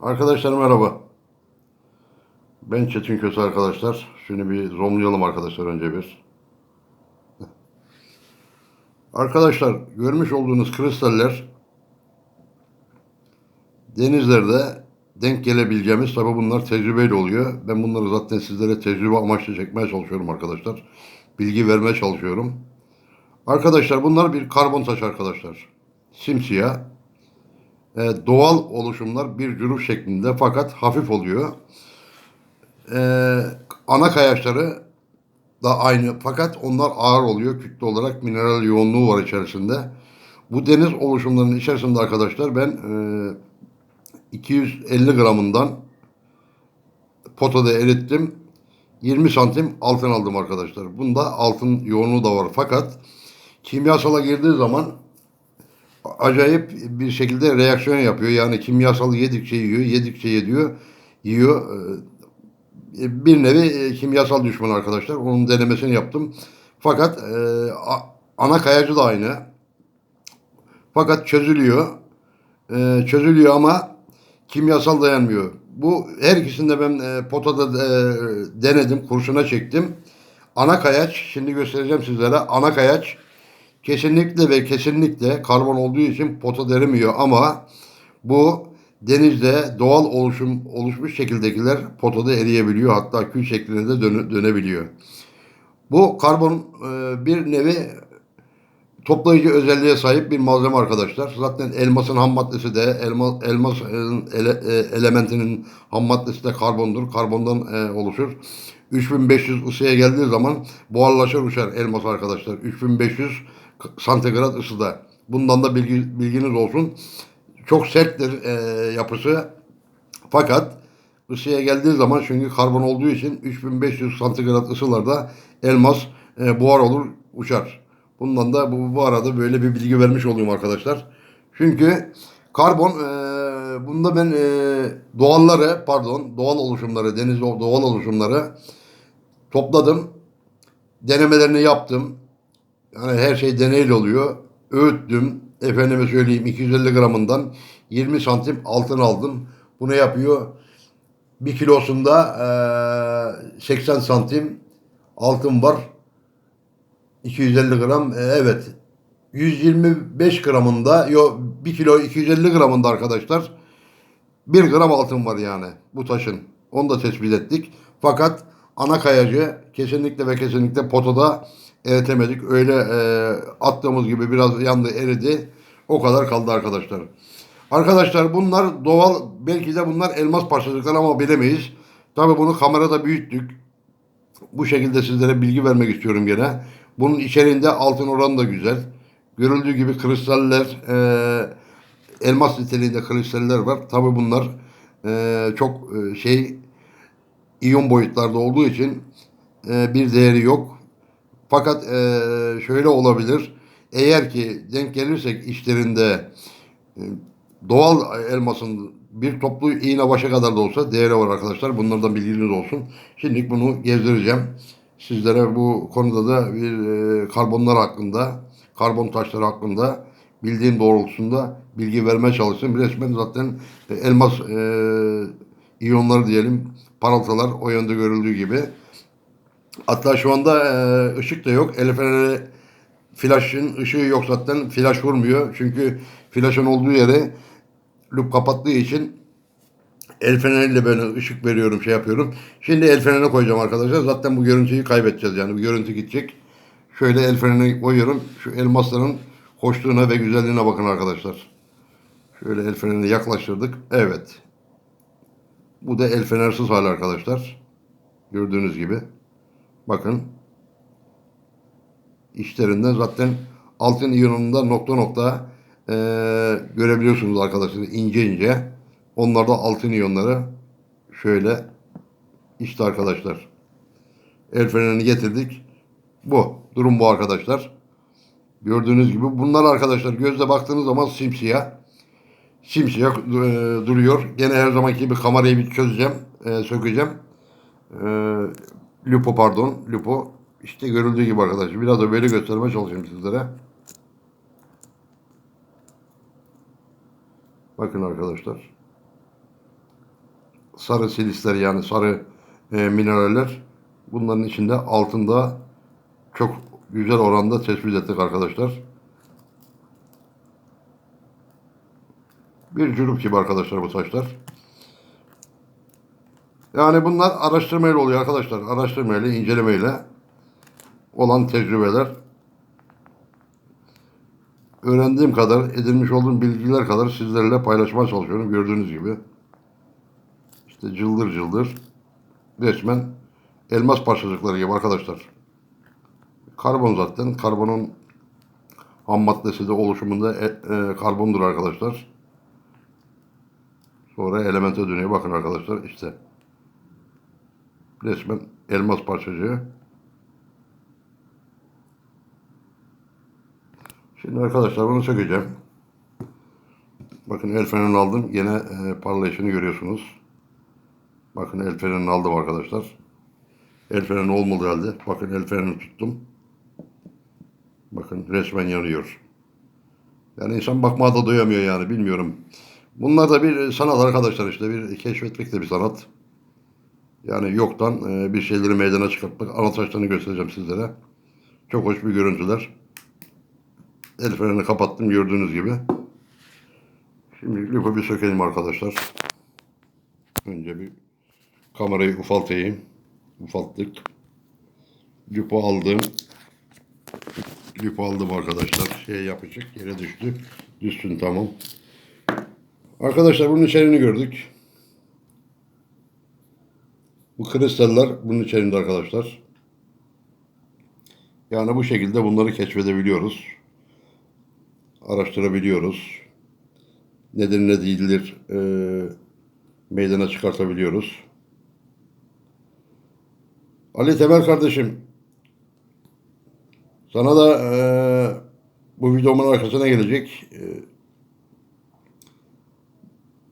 Arkadaşlar merhaba. Ben Çetin Köse arkadaşlar. Şunu bir zoomlayalım arkadaşlar önce bir. Arkadaşlar görmüş olduğunuz kristaller denizlerde denk gelebileceğimiz tabi bunlar tecrübeyle oluyor. Ben bunları zaten sizlere tecrübe amaçlı çekmeye çalışıyorum arkadaşlar. Bilgi vermeye çalışıyorum. Arkadaşlar bunlar bir karbon taş arkadaşlar. Simsiyah. E, doğal oluşumlar bir cüruf şeklinde fakat hafif oluyor. E, ana kayaçları da aynı fakat onlar ağır oluyor. Kütle olarak mineral yoğunluğu var içerisinde. Bu deniz oluşumlarının içerisinde arkadaşlar ben e, 250 gramından potada erittim. 20 santim altın aldım arkadaşlar. Bunda altın yoğunluğu da var. Fakat kimyasala girdiği zaman acayip bir şekilde reaksiyon yapıyor. Yani kimyasalı yedikçe yiyor, yedikçe yediyor, yiyor. Ee, Bir nevi e, kimyasal düşman arkadaşlar. Onun denemesini yaptım. Fakat e, ana kayacı da aynı. Fakat çözülüyor. E, çözülüyor ama kimyasal dayanmıyor. Bu her ikisini de ben e, potada e, denedim, kurşuna çektim. Ana kayaç, şimdi göstereceğim sizlere. Ana kayaç kesinlikle ve kesinlikle karbon olduğu için pota derimiyor ama bu denizde doğal oluşum oluşmuş şekildekiler potada eriyebiliyor. Hatta kül şeklinde de döne- dönebiliyor. Bu karbon e, bir nevi toplayıcı özelliğe sahip bir malzeme arkadaşlar. Zaten elmasın ham maddesi de elma, elmasın ele- e, elementinin ham maddesi de karbondur. Karbondan e, oluşur. 3500 ısıya geldiği zaman buharlaşır uçar elmas arkadaşlar. 3500 santigrat ısıda. Bundan da bilgi, bilginiz olsun. Çok serttir e, yapısı. Fakat ısıya geldiği zaman çünkü karbon olduğu için 3500 santigrat ısılarda elmas e, buhar olur uçar. Bundan da bu, bu arada böyle bir bilgi vermiş olayım arkadaşlar. Çünkü karbon e, bunda ben e, doğalları pardon doğal oluşumları deniz doğal oluşumları topladım. Denemelerini yaptım. Yani her şey deneyle oluyor. Öğüttüm. Efendime söyleyeyim 250 gramından 20 santim altın aldım. Bu ne yapıyor? Bir kilosunda eee 80 santim altın var. 250 gram e, evet. 125 gramında yo 1 kilo 250 gramında arkadaşlar 1 gram altın var yani bu taşın. Onu da tespit ettik. Fakat ana kayacı kesinlikle ve kesinlikle potada eritemedik. Öyle e, attığımız gibi biraz yandı eridi. O kadar kaldı arkadaşlar. Arkadaşlar bunlar doğal belki de bunlar elmas parçacıkları ama bilemeyiz. Tabi bunu kamerada büyüttük. Bu şekilde sizlere bilgi vermek istiyorum gene. Bunun içeriğinde altın oranı da güzel. Görüldüğü gibi kristaller, e, elmas niteliğinde kristaller var. Tabi bunlar e, çok e, şey iyon boyutlarda olduğu için e, bir değeri yok. Fakat e, şöyle olabilir. Eğer ki denk gelirsek işlerinde e, doğal elmasın bir toplu iğne başa kadar da olsa değeri var arkadaşlar. Bunlardan bilginiz olsun. Şimdi bunu gezdireceğim. Sizlere bu konuda da bir e, karbonlar hakkında, karbon taşları hakkında bildiğim doğrultusunda bilgi vermeye çalıştım. Resmen zaten e, elmas e, iyonları diyelim, parıltılar o yönde görüldüğü gibi. Hatta şu anda e, ışık da yok. El feneri flaşın ışığı yok zaten. Flaş vurmuyor. Çünkü flaşın olduğu yere lup kapattığı için el feneriyle böyle ışık veriyorum, şey yapıyorum. Şimdi el fenerini koyacağım arkadaşlar. Zaten bu görüntüyü kaybedeceğiz yani. Bu görüntü gidecek. Şöyle el fenerini koyuyorum. Şu elmasların hoşluğuna ve güzelliğine bakın arkadaşlar. Şöyle el fenerini yaklaştırdık. Evet. Bu da el fenersiz hali arkadaşlar. Gördüğünüz gibi. Bakın. İçlerinden zaten altın iyonunda nokta nokta eee, görebiliyorsunuz arkadaşlar ince ince. Onlar da altın iyonları. Şöyle işte arkadaşlar. El fenerini getirdik. Bu. Durum bu arkadaşlar. Gördüğünüz gibi bunlar arkadaşlar gözle baktığınız zaman simsiyah. Simsiyah e, duruyor. Gene her zamanki gibi kamerayı bir çözeceğim. e, sökeceğim. E, lupo pardon. Lupo. İşte görüldüğü gibi arkadaşlar. Biraz da böyle göstermeye çalışayım sizlere. Bakın arkadaşlar. sarı silisler yani sarı e, mineraller bunların içinde altında çok güzel oranda tespit ettik arkadaşlar. Bir cürüp gibi arkadaşlar bu taşlar. Yani bunlar araştırmayla oluyor arkadaşlar. Araştırmayla, incelemeyle olan tecrübeler. Öğrendiğim kadar, edinmiş olduğum bilgiler kadar sizlerle paylaşmaya çalışıyorum. Gördüğünüz gibi. İşte cıldır cıldır. Resmen elmas parçacıkları gibi arkadaşlar. Karbon zaten. Karbonun ham maddesi de oluşumunda e, e, karbondur arkadaşlar. Sonra elemente dönüyor. Bakın arkadaşlar işte. Resmen elmas parçacığı. Şimdi arkadaşlar bunu sökeceğim. Bakın el frenini aldım. Yine e, parlayışını görüyorsunuz. Bakın el frenini aldım arkadaşlar. El freni olmadı halde. Bakın el frenini tuttum. Bakın resmen yanıyor. Yani insan bakmaya da doyamıyor yani bilmiyorum. Bunlar da bir sanat arkadaşlar işte bir keşfetmek de bir sanat. Yani yoktan e, bir şeyleri meydana çıkartmak. Ana taşlarını göstereceğim sizlere. Çok hoş bir görüntüler. El frenini kapattım gördüğünüz gibi. Şimdi lüfü bir sökelim arkadaşlar. Önce bir kamerayı ufaltayım. Ufalttık. Lüpü aldım. Lüpü aldım arkadaşlar. Şey yapacak yere düştü. Düşsün tamam. Arkadaşlar bunun içeriğini gördük. Bu kristaller bunun içerisinde arkadaşlar. Yani bu şekilde bunları keşfedebiliyoruz. Araştırabiliyoruz. Nedir ne değildir e, meydana çıkartabiliyoruz. Ali Temel kardeşim sana da e, bu videomun arkasına gelecek e,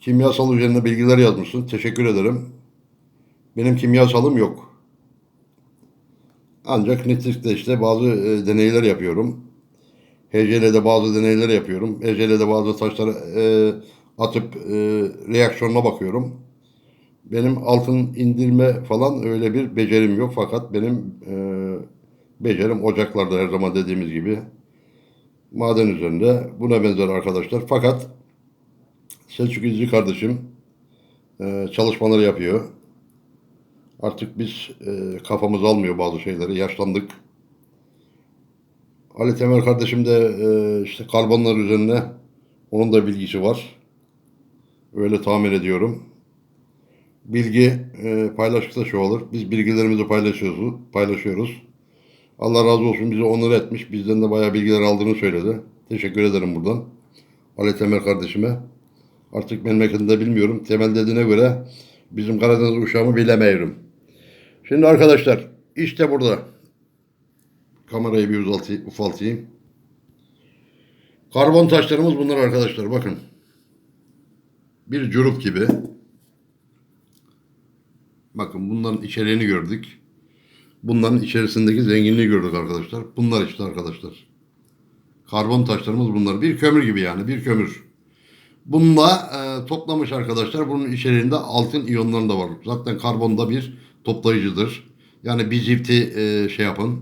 kimyasal üzerine bilgiler yazmışsın. Teşekkür ederim. Benim kimyasalım yok. Ancak nitlikte işte bazı e, deneyler yapıyorum. HCL'de bazı deneyler yapıyorum. HCL'de bazı taşları e, atıp e, reaksiyonuna bakıyorum. Benim altın indirme falan öyle bir becerim yok. Fakat benim e, becerim ocaklarda her zaman dediğimiz gibi. Maden üzerinde buna benzer arkadaşlar. Fakat Selçuk İzci kardeşim e, çalışmaları yapıyor. Artık biz e, kafamız almıyor bazı şeyleri. Yaşlandık. Ali Temel kardeşim de e, işte karbonlar üzerine onun da bilgisi var. Öyle tahmin ediyorum. Bilgi e, paylaştıkça şu olur. Biz bilgilerimizi paylaşıyoruz. paylaşıyoruz. Allah razı olsun bizi onur etmiş. Bizden de bayağı bilgiler aldığını söyledi. Teşekkür ederim buradan. Ali Temel kardeşime. Artık memleketinde bilmiyorum. Temel dediğine göre bizim Karadeniz uşağımı bilemiyorum. Şimdi arkadaşlar işte burada. Kamerayı bir uzaltayım, ufaltayım. Karbon taşlarımız bunlar arkadaşlar bakın. Bir curup gibi. Bakın bunların içeriğini gördük. Bunların içerisindeki zenginliği gördük arkadaşlar. Bunlar işte arkadaşlar. Karbon taşlarımız bunlar. Bir kömür gibi yani bir kömür. Bununla e, toplamış arkadaşlar. Bunun içeriğinde altın iyonları da var. Zaten karbon da bir toplayıcıdır. Yani bir zifti e, şey yapın.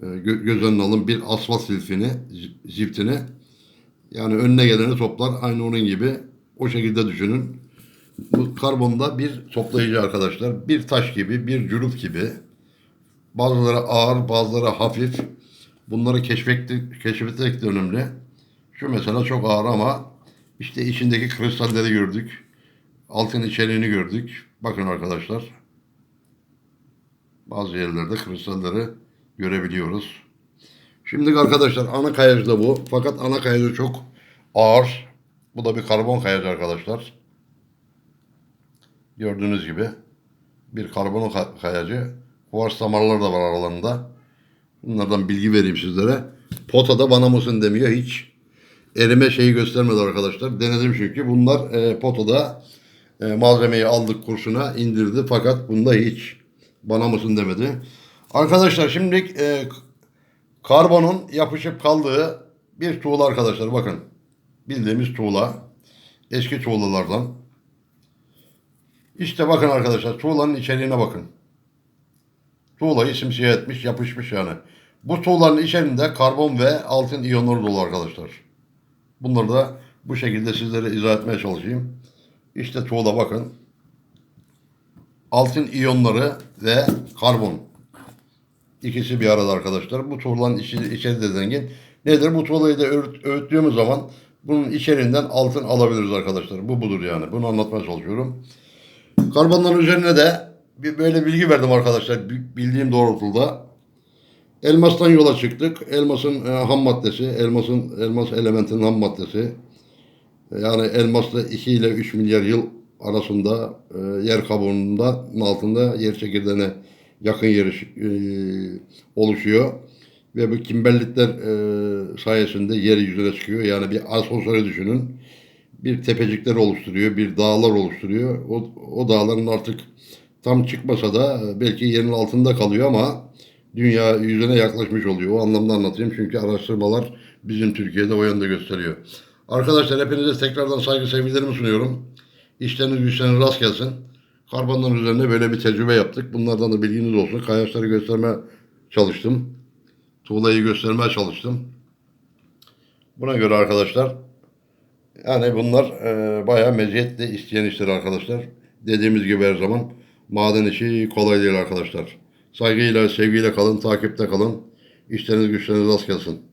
E, gö- göz önüne alın. Bir asfalt silfini, zi- ziftini. Yani önüne geleni toplar. Aynı onun gibi. O şekilde düşünün. Bu karbonda bir toplayıcı arkadaşlar. Bir taş gibi, bir cüruf gibi. Bazıları ağır, bazıları hafif. Bunları keşfettik, keşfetmek de önemli. Şu mesela çok ağır ama işte içindeki kristalleri gördük. Altın içeriğini gördük. Bakın arkadaşlar. Bazı yerlerde kristalleri görebiliyoruz. Şimdi arkadaşlar ana kayacı da bu. Fakat ana kayacı çok ağır. Bu da bir karbon kayacı arkadaşlar. Gördüğünüz gibi bir karbon ka- kayacı. Kuvars damarları da var aralarında. Bunlardan bilgi vereyim sizlere. Potada bana mısın demiyor hiç. Erime şeyi göstermedi arkadaşlar. Denedim çünkü. Bunlar e, potada e, malzemeyi aldık kurşuna indirdi. Fakat bunda hiç bana mısın demedi. Arkadaşlar şimdi e, karbonun yapışıp kaldığı bir tuğla arkadaşlar bakın. Bildiğimiz tuğla. Eski tuğlalardan. İşte bakın arkadaşlar tuğlanın içeriğine bakın. Tuğlayı simsiyah etmiş, yapışmış yani. Bu tuğlanın içerisinde karbon ve altın iyonları dolu arkadaşlar. Bunları da bu şekilde sizlere izah etmeye çalışayım. İşte tuğla bakın. Altın iyonları ve karbon. İkisi bir arada arkadaşlar. Bu tuğlanın içi, içeri de zengin. Nedir? Bu tuğlayı da öğüt, öğüttüğümüz zaman bunun içeriğinden altın alabiliriz arkadaşlar. Bu budur yani. Bunu anlatmaya çalışıyorum. Karbonların üzerine de bir böyle bilgi verdim arkadaşlar. bi- Bildiğim doğrultuda. Elmastan yola çıktık. Elmasın e, ham maddesi, elmasın elmas elementinin ham maddesi. Yani elmasla 2 ile 3 milyar yıl arasında e, yer kabuğunun altında yer çekirdeğine yakın yer e, oluşuyor. Ve bu kimberlitler e, sayesinde yeryüzüne çıkıyor. Yani bir asansörü düşünün. Bir tepecikler oluşturuyor, bir dağlar oluşturuyor. O, o dağların artık tam çıkmasa da e, belki yerin altında kalıyor ama dünya yüzüne yaklaşmış oluyor. O anlamda anlatayım çünkü araştırmalar bizim Türkiye'de o yönde gösteriyor. Arkadaşlar hepinize tekrardan saygı sevgilerimi sunuyorum. İşleriniz güçleriniz rast gelsin. Karbonların üzerine böyle bir tecrübe yaptık. Bunlardan da bilginiz olsun. Kayaçları göstermeye çalıştım. Tuğlayı göstermeye çalıştım. Buna göre arkadaşlar yani bunlar e, bayağı meziyetle isteyen işler arkadaşlar. Dediğimiz gibi her zaman maden işi kolay değil arkadaşlar. Saygıyla, sevgiyle kalın, takipte kalın. İşleriniz güçleriniz rast gelsin.